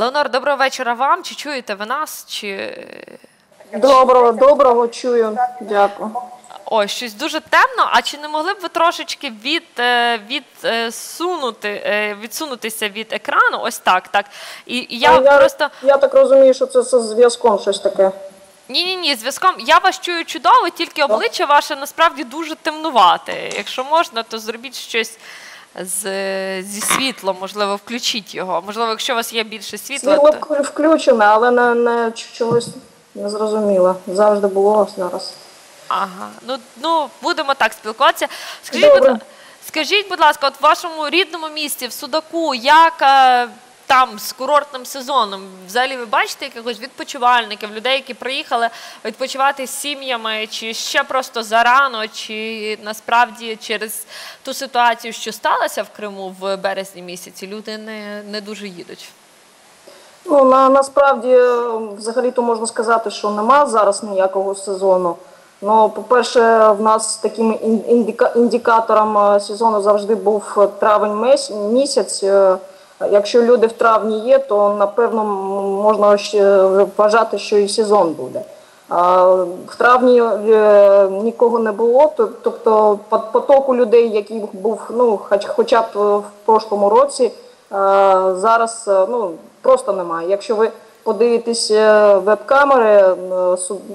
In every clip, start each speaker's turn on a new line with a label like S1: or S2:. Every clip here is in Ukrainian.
S1: Леонор, доброго вечора вам. Чи чуєте ви нас? Чи
S2: Доброго, доброго чую. Дякую.
S1: Ой, щось дуже темно. А чи не могли б ви трошечки від, е, відсунути, е, відсунутися від екрану? Ось так, так. І, і я,
S2: я,
S1: просто
S2: я так розумію, що це з зв'язком щось таке.
S1: ні, ні, ні, зв'язком. Я вас чую чудово, тільки обличчя ваше насправді дуже темнувате. Якщо можна, то зробіть щось. З, зі світлом, можливо, включіть його. Можливо, якщо у вас є більше світла,
S2: Світло
S1: то...
S2: включене, але не, не чогось не зрозуміло. Завжди було зараз.
S1: Ага, ну, ну будемо так спілкуватися. Скажіть,
S2: Добре.
S1: будь, скажіть, будь ласка, от в вашому рідному місті, в Судаку, як е, там з курортним сезоном? Взагалі ви бачите якихось відпочивальників, людей, які приїхали відпочивати з сім'ями, чи ще просто зарано, чи насправді через ту ситуацію, що сталося в Криму в березні місяці, люди не, не дуже їдуть?
S2: Ну на насправді е, взагалі-то можна сказати, що нема зараз ніякого сезону. Ну, по-перше, в нас таким індика- індикатором е, сезону завжди був е, травень місяць. Якщо люди в травні є, то напевно можна ще вважати, що і сезон буде. В травні е, нікого не було, тобто пот- потоку людей, який був ну, хоча б в прошлому році, е, зараз е, ну, просто немає. Якщо ви подивитесь веб-камери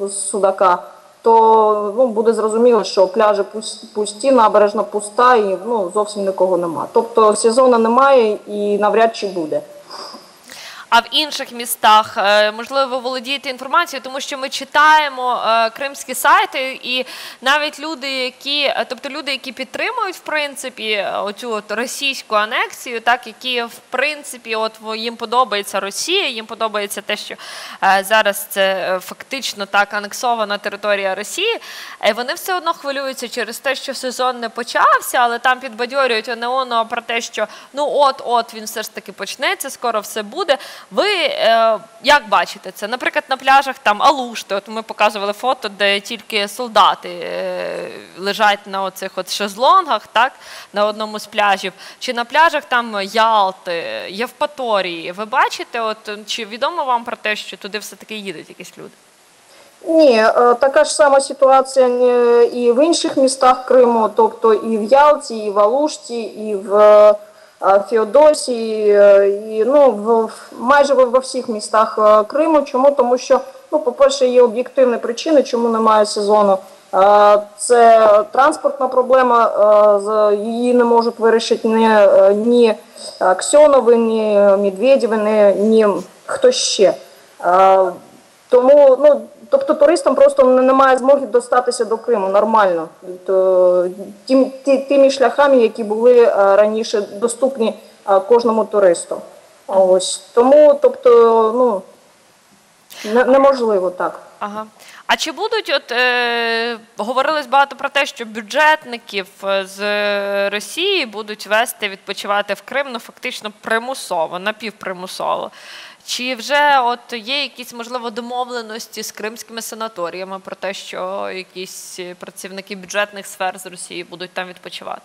S2: Судака, то ну, буде зрозуміло, що пляжі пус- пусті, набережна пуста і ну, зовсім нікого немає. Тобто сезону немає і навряд чи буде.
S1: А в інших містах, е, можливо, володієте інформацією, тому що ми читаємо е, кримські сайти, і навіть люди, які, е, тобто люди, які підтримують в принципі оцю от російську анексію, так які в принципі, от їм подобається Росія, їм подобається те, що зараз це фактично так анексована територія Росії. Вони все одно хвилюються через те, що сезон не почався, але там підбадьорюють ОНЕОНО про те, що ну от, от він все ж таки почнеться, скоро все буде. Ви е, як бачите це? Наприклад, на пляжах там Алушти, от ми показували фото, де тільки солдати е, лежать на оцих от шезлонгах, так, на одному з пляжів, чи на пляжах там Ялти, Євпаторії. Ви бачите, от чи відомо вам про те, що туди все-таки їдуть якісь люди?
S2: Ні, е, така ж сама ситуація е, і в інших містах Криму, тобто і в Ялті, і в Алушті, і в е, Феодосії, е, і ну, в, майже во всіх містах е, Криму. Чому? Тому що, ну, по-перше, є об'єктивні причини, чому немає сезону. Е, Це транспортна проблема, е, її не можуть вирішити ні, е, ні Аксьонови, ні Медведєви, ні, ні хто ще. Е, тому, ну, тобто туристам просто немає змоги достатися до Криму нормально. Тим, тими шляхами, які були е, раніше доступні е, кожному туристу. Ось. Тому, тобто, ну, неможливо так.
S1: Ага. А чи будуть, от е, говорилось багато про те, що бюджетників е, з Росії будуть вести відпочивати в Крим, ну фактично примусово, напівпримусово. Чи вже от є якісь можливо домовленості з кримськими санаторіями про те, що якісь працівники бюджетних сфер з Росії будуть там відпочивати?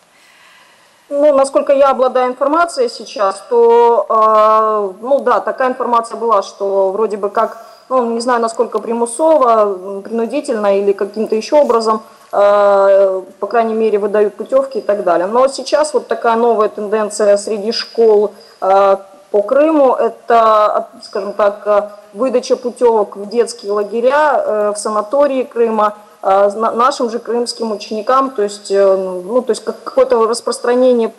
S2: Ну, насколько я обладаю информацией сейчас, то, э, ну да, такая информация была, что вроде бы как, ну, не знаю, насколько примусово, принудительно или каким-то еще образом, э, по крайней мере, выдают путевки и так далее. Но сейчас вот такая новая тенденция среди школ э, по Крыму, это, скажем так, э, выдача путевок в детские лагеря, в санатории Крыма, нашим же крымским ученикам, то есть, ну, то есть как- какое-то распространение,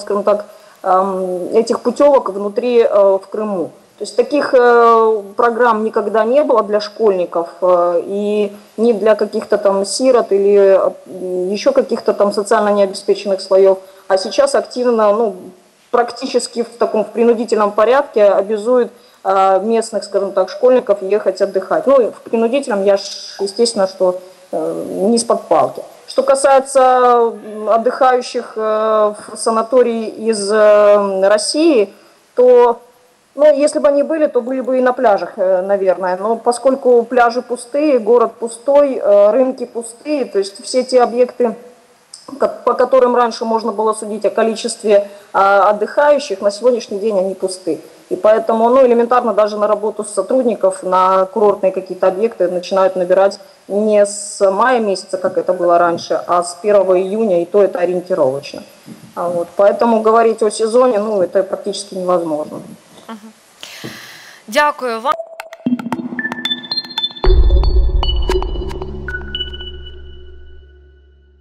S2: скажем так, эм, этих путевок внутри в Крыму. То есть таких э, программ никогда не было для школьников э, и не для каких-то там сирот или еще каких-то там социально необеспеченных слоев. А сейчас активно, ну, практически в таком в принудительном порядке обязуют э, местных, скажем так, школьников ехать отдыхать. Ну, в принудительном я, естественно, что не из-под палки. Что касается отдыхающих в санатории из России, то, ну, если бы они были, то были бы и на пляжах, э, наверное. Но поскольку пляжи пустые, город пустой, э, рынки пустые, то есть все те объекты, по которым раньше можно было судить о количестве а, отдыхающих, на сегодняшний день они пусты. И поэтому, ну, элементарно даже на работу сотрудников на курортные какие-то объекты начинают набирать не с мая месяца, как это было раньше, а с 1 июня, и то это ориентировочно. А вот, поэтому говорить о сезоне, ну, это практически невозможно.
S1: Дякую вам.